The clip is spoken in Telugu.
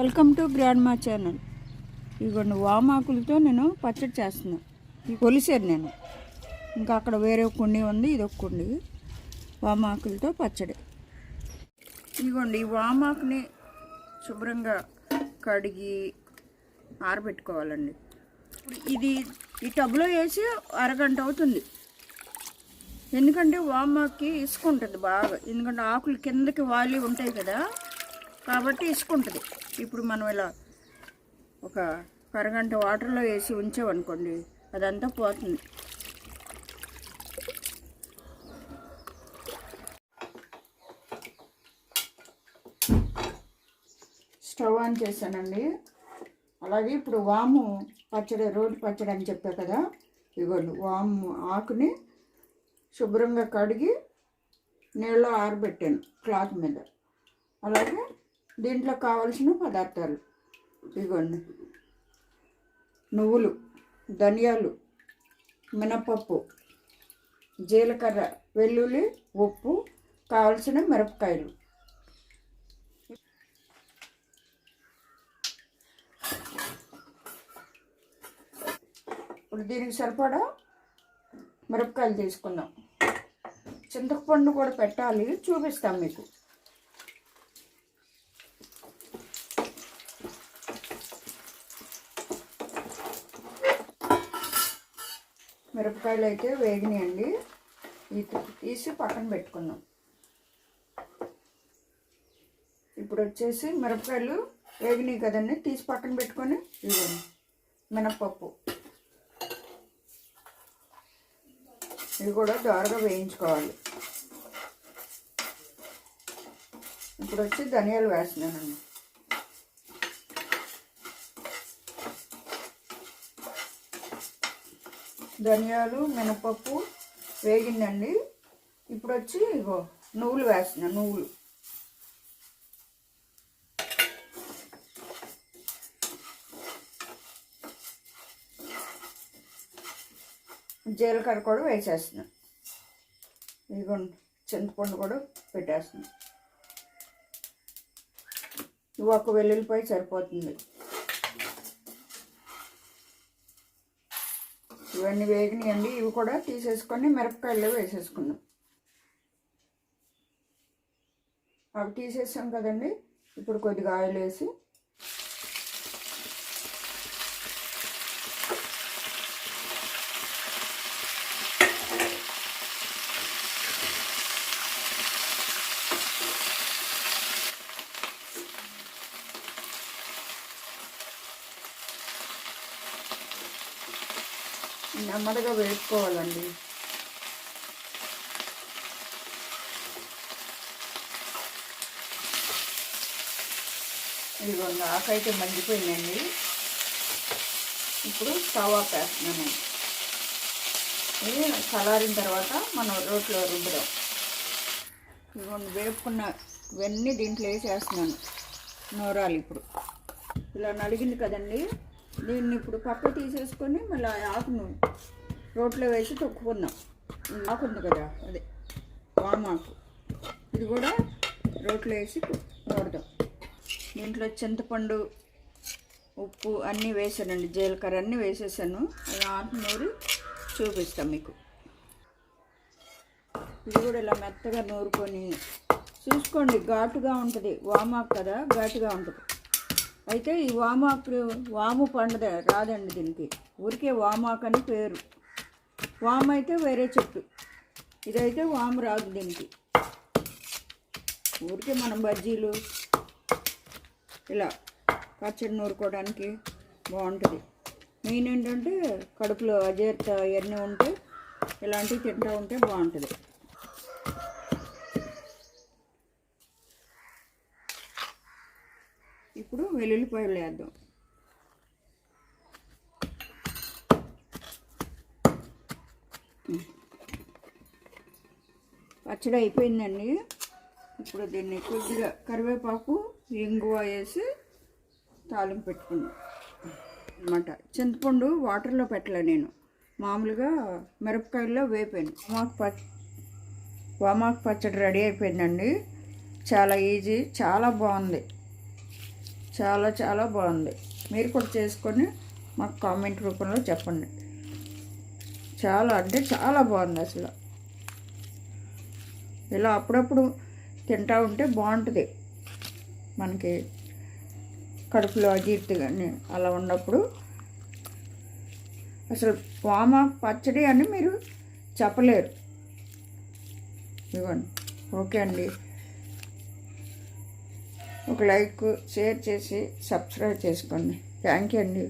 వెల్కమ్ టు గ్రాండ్ మా ఛానల్ ఇదిగోండి వామాకులతో నేను పచ్చడి చేస్తున్నాను ఇవి కొలిసారు నేను. ఇంకా అక్కడ వేరే కుండి ఉంది ఇది ఒక కుండి. వామాకులతో పచ్చడి. ఇదిగోండి ఈ వామాకుని శుభ్రంగా కడిగి ఆరబెట్టుకోవాలండి. ఇది ఈ టబ్లో వేసి అరగంట అవుతుంది. ఎందుకంటే వామాకి ఇసుక ఉంటుంది బాగా. ఎందుకంటే ఆకులు కిందకి వాలి ఉంటాయి కదా కాబట్టి ఇసుకుంటుంది. ఇప్పుడు మనం ఇలా ఒక అరగంట వాటర్లో వేసి ఉంచామనుకోండి అదంతా పోతుంది. స్టవ్ ఆన్ చేశానండి. అలాగే ఇప్పుడు వాము పచ్చడి రోడ్డు పచ్చడి అని చెప్పా కదా ఇవ్వండి వాము ఆకుని శుభ్రంగా కడిగి నీళ్ళలో ఆరబెట్టాను క్లాత్ మీద. అలాగే దీంట్లో కావలసిన పదార్థాలు. ఇవ్వండి నువ్వులు ధనియాలు మినపప్పు జీలకర్ర వెల్లుల్లి ఉప్పు కావలసిన మిరపకాయలు. ఇప్పుడు దీనికి సరిపడా మిరపకాయలు తీసుకుందాం. చింతపండు కూడా పెట్టాలి చూపిస్తాం మీకు. మిరపకాయలు అయితే వేగినాయండి. ఈ తీసి పక్కన పెట్టుకుందాం. ఇప్పుడు వచ్చేసి మిరపకాయలు వేగినాయి కదండి తీసి పక్కన పెట్టుకొని ఇవ్వండి. మినప్పప్పు. ఇది కూడా దోరగా వేయించుకోవాలి. ఇప్పుడు వచ్చి ధనియాలు వేస్తున్నానండి. ధనియాలు మినపప్పు వేగిందండి. ఇప్పుడు వచ్చి ఇగో నువ్వులు వేసిన నువ్వులు. జీలకర్ర కూడా వేసేస్తున్నాను ఇదిగోండి చింతపండు కూడా పెట్టేస్తున్నా. ఒక వెల్లుల్లిపాయ సరిపోతుంది. ఇవన్నీ వేగినాయండి. ఇవి కూడా తీసేసుకొని మిరపకాయల్లో వేసేసుకుందాం. అవి తీసేసాం కదండి. ఇప్పుడు కొద్దిగా ఆయిల్ వేసి నెమ్మదిగా వేసుకోవాలండి ఇదిగోండి ఆకైతే మండిపోయిందండి. ఇప్పుడు తవా పేస్తున్నాను ఇది చల్లారిన తర్వాత మనం రోట్లో రుబ్బుదాం. ఇదిగోండి వేపుకున్న ఇవన్నీ దీంట్లో వేసేస్తున్నాను. నూరాలు ఇప్పుడు. ఇలా నలిగింది కదండి. దీన్ని ఇప్పుడు పప్పు తీసేసుకొని మళ్ళీ ఆకును రోట్లో వేసి తొక్కుకుందాం. ఆకు ఉంది కదా అదే వామాకు ఇది కూడా రోట్లో వేసి నూడదాం దీంట్లో చింతపండు ఉప్పు అన్నీ వేసానండి జీలకర్ర అన్నీ వేసేసాను. అది ఆకు నూరి చూపిస్తాం మీకు. ఇది కూడా ఇలా మెత్తగా నూరుకొని చూసుకోండి ఘాటుగా ఉంటుంది. వామాకు కదా ఘాటుగా ఉంటుంది. అయితే ఈ వామాకు వాము పండుద రాదండి దీనికి. ఊరికే వామాకు అని పేరు. వామ్ అయితే వేరే చెట్టు. ఇదైతే వాము రాదు దీనికి. ఊరికే మనం బజ్జీలు ఇలా పచ్చడి నూరుకోవడానికి బాగుంటుంది. మెయిన్ ఏంటంటే కడుపులో అజీర్త ఇవన్నీ ఉంటే ఇలాంటివి తింటూ ఉంటే బాగుంటుంది. ఇప్పుడు వెల్లుల్లిపాయలు వేద్దాం. పచ్చడి అయిపోయిందండి. ఇప్పుడు దీన్ని కొద్దిగా కరివేపాకు ఇంగువ వేసి తాలింపు పెట్టుకున్నాం అనమాట చింతపండు వాటర్లో పెట్టలే నేను. మామూలుగా మిరపకాయల్లో వేపాను. వామాకు పచ్చ వామాకు పచ్చడి రెడీ అయిపోయిందండి. చాలా ఈజీ చాలా బాగుంది. చాలా చాలా బాగుంది. మీరు కూడా చేసుకొని మాకు కామెంట్ రూపంలో చెప్పండి. చాలా అంటే చాలా బాగుంది అసలు. ఇలా అప్పుడప్పుడు తింటూ ఉంటే బాగుంటుంది. మనకి కడుపులో అజీర్తి కానీ అలా ఉన్నప్పుడు అసలు వామ పచ్చడి అని మీరు చెప్పలేరు. ఇవ్వండి ఓకే అండి. ఒక లైక్ షేర్ చేసి సబ్స్క్రైబ్ చేసుకోండి. థ్యాంక్ యూ అండి.